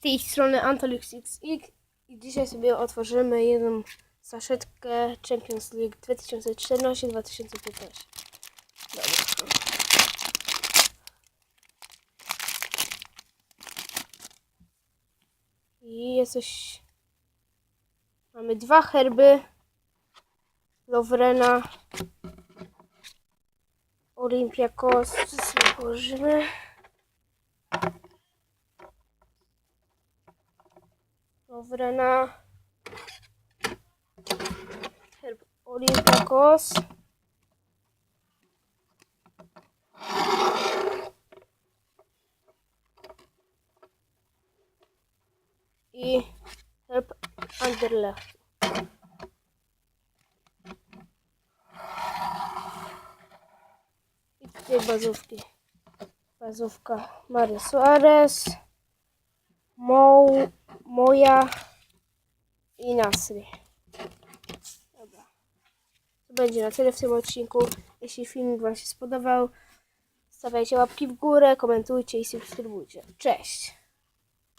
tej strony Antolix XX i dzisiaj sobie otworzymy jedną saszetkę Champions League 2014-2015. Dobra. I jest coś... Mamy dwa herby. Lovrena. Olympiakos. Co położymy? Lovrena. Herb Olympiakos. I herb Anderlecht. I tutaj bazówki. Bazówka Mary Suarez. Mo, moja i Nasri. Dobra. To będzie na tyle w tym odcinku. Jeśli filmik Wam się spodobał, stawiajcie łapki w górę, komentujcie i subskrybujcie. Cześć!